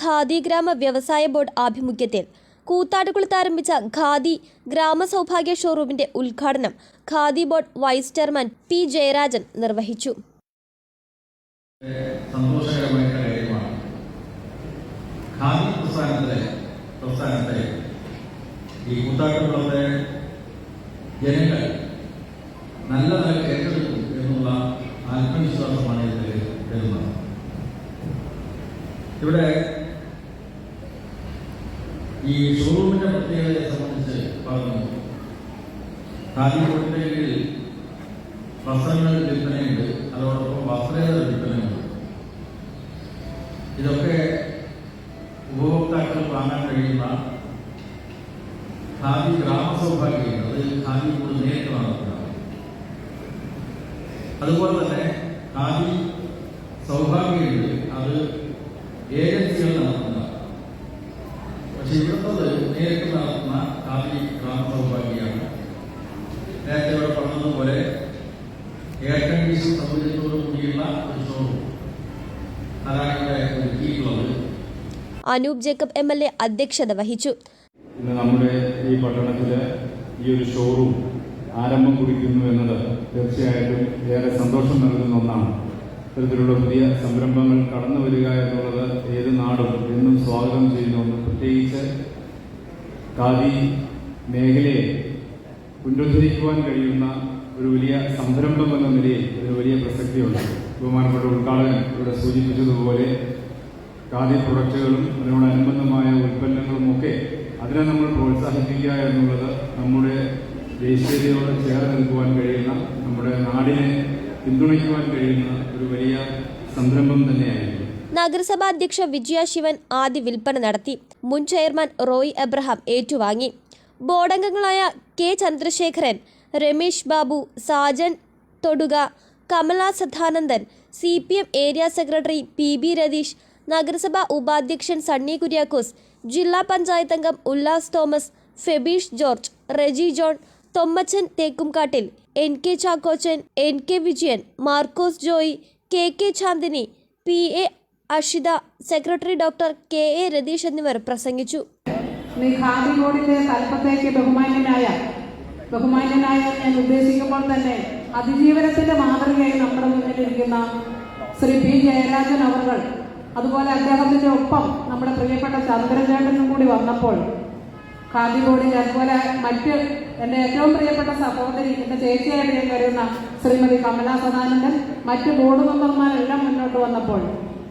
ഖാദി ഗ്രാമ വ്യവസായ ബോർഡ് ആഭിമുഖ്യത്തിൽ കൂത്താടുകുളത്ത് ആരംഭിച്ച ഖാദി ഗ്രാമ സൗഭാഗ്യ ഷോറൂമിന്റെ ഉദ്ഘാടനം Khadi board vice chairman P Jayarajan നിർവഹിച്ചു. സന്തോഷകരമായ കാര്യമാണ്. ഖാദി പ്രസ്ഥാനത്തിലെ പ്രസ്ഥാനത്തെ ഈ കൂത്താട്ടുകുളത്തെ ജനങ്ങൾ നല്ല ഏറ്റെടുക്കും എന്നുള്ള ആത്മവിശ്വാസമാണ് ഇതിൽ തരുന്നത് ഇവിടെ ഈ ഷോറൂമിന്റെ പ്രത്യേകതയെ സംബന്ധിച്ച് പറഞ്ഞു കീഴിൽ വസ്ത്രങ്ങൾ വിൽപ്പനയുണ്ട്. അതോടൊപ്പം വസ്ത്രേതര വിൽപ്പനയുണ്ട്. ഇതൊക്കെ ഉപഭോക്താക്കൾ വാങ്ങാൻ കഴിയുന്ന ഖാദി ഗ്രാമസൗഭാഗ്യം അത് ഖാദി കൂടി നേരിട്ട് നടത്തുക അതുപോലെ തന്നെ ഖാദി സൗഭാഗ്യമുണ്ട് അത് ഏജൻസികൾ നടത്തുന്ന പക്ഷെ ഇവിടുത്തത് നേരിട്ട് നടത്തുന്ന ഖാദി ഗ്രാമസൗഭാഗ്യമാണ് നേരത്തെ ഇവിടെ പറഞ്ഞതുപോലെ എയർ കണ്ടീഷൻ സൗകര്യത്തോടു കൂടിയുള്ള ഒരു ഷോറൂം. അതാണ് ഇവിടെ ഒരുക്കിയിട്ടുള്ളത്. Anoop Jacob M L A അധ്യക്ഷത വഹിച്ചു. ഇന്ന് നമ്മുടെ ഈ പട്ടണത്തിലെ ഈ ഒരു ഷോറൂം ആരംഭം കുറിക്കുന്നു എന്നത് തീർച്ചയായിട്ടും ഏറെ സന്തോഷം നൽകുന്ന ഒന്നാണ്. ഇത്തരത്തിലുള്ള പുതിയ സംരംഭങ്ങൾ കടന്നു വരിക എന്നുള്ളത് ഏത് നാടും എന്നും സ്വാഗതം ചെയ്യുന്ന. പ്രത്യേകിച്ച് ഖാദി മേഖലയെ പുനരുദ്ധരിക്കുവാൻ കഴിയുന്ന ഒരു വലിയ സംരംഭം എന്ന നിലയിൽ ഒരു വലിയ പ്രസക്തിയുണ്ട്. ബഹുമാനപ്പെട്ട ഉദ്ഘാടകൻ ഇവിടെ സൂചിപ്പിച്ചതുപോലെ ഖാദി പ്രൊഡക്റ്റുകളും അതിനോടനുബന്ധമായ ഉൽപ്പന്നങ്ങളും ഒക്കെ അതിനെ നമ്മൾ പ്രോത്സാഹിപ്പിക്കുക എന്നുള്ളത് നമ്മുടെ ദേശീയതയോട് ചേർന്ന് നിൽക്കുവാൻ കഴിയുന്ന നമ്മുടെ നാടിനെ പിന്തുണയ്ക്കുവാൻ കഴിയുന്ന ഒരു വലിയ സംരംഭം തന്നെയായിരുന്നു. നഗരസഭാ അധ്യക്ഷ വിജയ ശിവൻ ആദ്യ വിൽപ്പന നടത്തി. മുൻ ചെയർമാൻ റോയ് എബ്രഹാം ഏറ്റുവാങ്ങി. ബോർഡംഗങ്ങളായ K Chandrasekharan Ramesh Babu Sajan Thoduka Kamala Sadanandan C P M area secretary P B Ratheesh നഗരസഭാ ഉപാധ്യക്ഷൻ സണ്ണി കുര്യാക്കോസ് ജില്ലാ പഞ്ചായത്ത് അംഗം Ullas Thomas Febeesh George Reji John Thommachan Thekkumkattil N K Chakkochan N K Vijayan Markose Joy K K Chandini P A Ashitha secretary doctor K A Ratheesh എന്നിവർ പ്രസംഗിച്ചു. ബോർഡിന്റെ തലപ്പത്തേക്ക് ബഹുമാന്യനായ ബഹുമാന്യനായ ഞാൻ ഉദ്ദേശിക്കുമ്പോൾ തന്നെ അതിജീവനത്തിന്റെ മാതൃകയായി നമ്മുടെ മുന്നിലിരിക്കുന്ന ശ്രീ പി ജയരാജൻ അവർ അതുപോലെ അദ്ദേഹത്തിന്റെ ഒപ്പം നമ്മുടെ പ്രിയപ്പെട്ട ചന്ദ്രചേട്ടനും കൂടി വന്നപ്പോൾ ഖാദി ബോർഡിന്റെ അതുപോലെ മറ്റ് എന്റെ ഏറ്റവും പ്രിയപ്പെട്ട സഹോദരി എന്റെ ചേച്ചിയായിട്ട് ഞാൻ കരുതുന്ന ശ്രീമതി കമല സദാനന്ദൻ മറ്റ് ബോർഡ് മെമ്പർമാരെല്ലാം മുന്നോട്ട് വന്നപ്പോൾ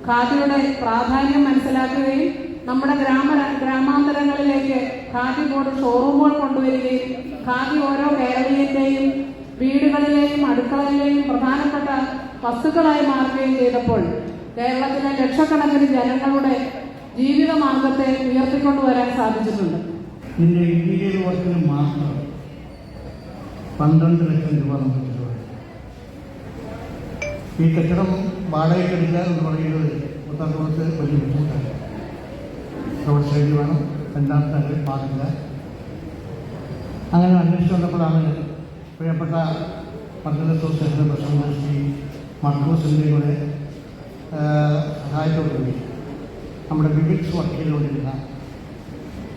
ഖാദിയുടെ പ്രാധാന്യം മനസ്സിലാക്കുകയും നമ്മുടെ ഗ്രാമ ഗ്രാമാന്തരങ്ങളിലേക്ക് ഖാദി ബോർഡ് ഷോറൂമുകൾ കൊണ്ടുവരികയും ഖാദി ഓരോ കേരളീയന്റെയും വീടുകളിലെയും അടുക്കളയിലെയും പ്രധാനപ്പെട്ട വസ്തുക്കളായി മാറുകയും ചെയ്തപ്പോൾ കേരളത്തിലെ ലക്ഷക്കണക്കിന് ജനങ്ങളുടെ ജീവിത മാർഗത്തെ ഉയർത്തിക്കൊണ്ടുവരാൻ സാധിച്ചിട്ടുണ്ട്. ഇതിന്റെ ഇന്റീരിയർ വർക്കിന് മാത്രം പന്ത്രണ്ട് ലക്ഷം രൂപ നമുക്ക് ഈ കെട്ടിടം വാടകയ്ക്കെടുക്കുക എന്ന് പറയുന്നത് പുത്തൻകുളത്ത് വലിയ ബുദ്ധിമുട്ടാണ്. റോഡ് സൈഡിൽ വേണം രണ്ടാമത്തെ നില പാടില്ല. അങ്ങനെ അന്വേഷിച്ച് വന്നപ്പോഴാണ് പ്രിയപ്പെട്ട മർദ്ദന പ്രശ്നം പ്രസിഡന്റ് ശ്രീ മർക്കോസിന്റെ കൂടെ സഹായത്തോടുകൂടി നമ്മുടെ വിവിക്സ് ചെയ്തുകൊണ്ടിരുന്ന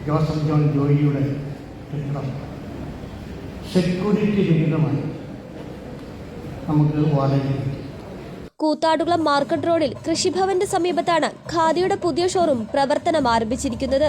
ജോസഫ് ജോൺ ജോയിയുടെ ചിത്രം സെക്യൂരിറ്റി രഹിതമായി നമുക്ക് വാടക കൂത്താടുകുളം മാർക്കറ്റ് റോഡിൽ കൃഷിഭവന്റെ സമീപത്താണ് ഖാദിയുടെ പുതിയ ഷോറൂം പ്രവർത്തനം ആരംഭിച്ചിരിക്കുന്നത്.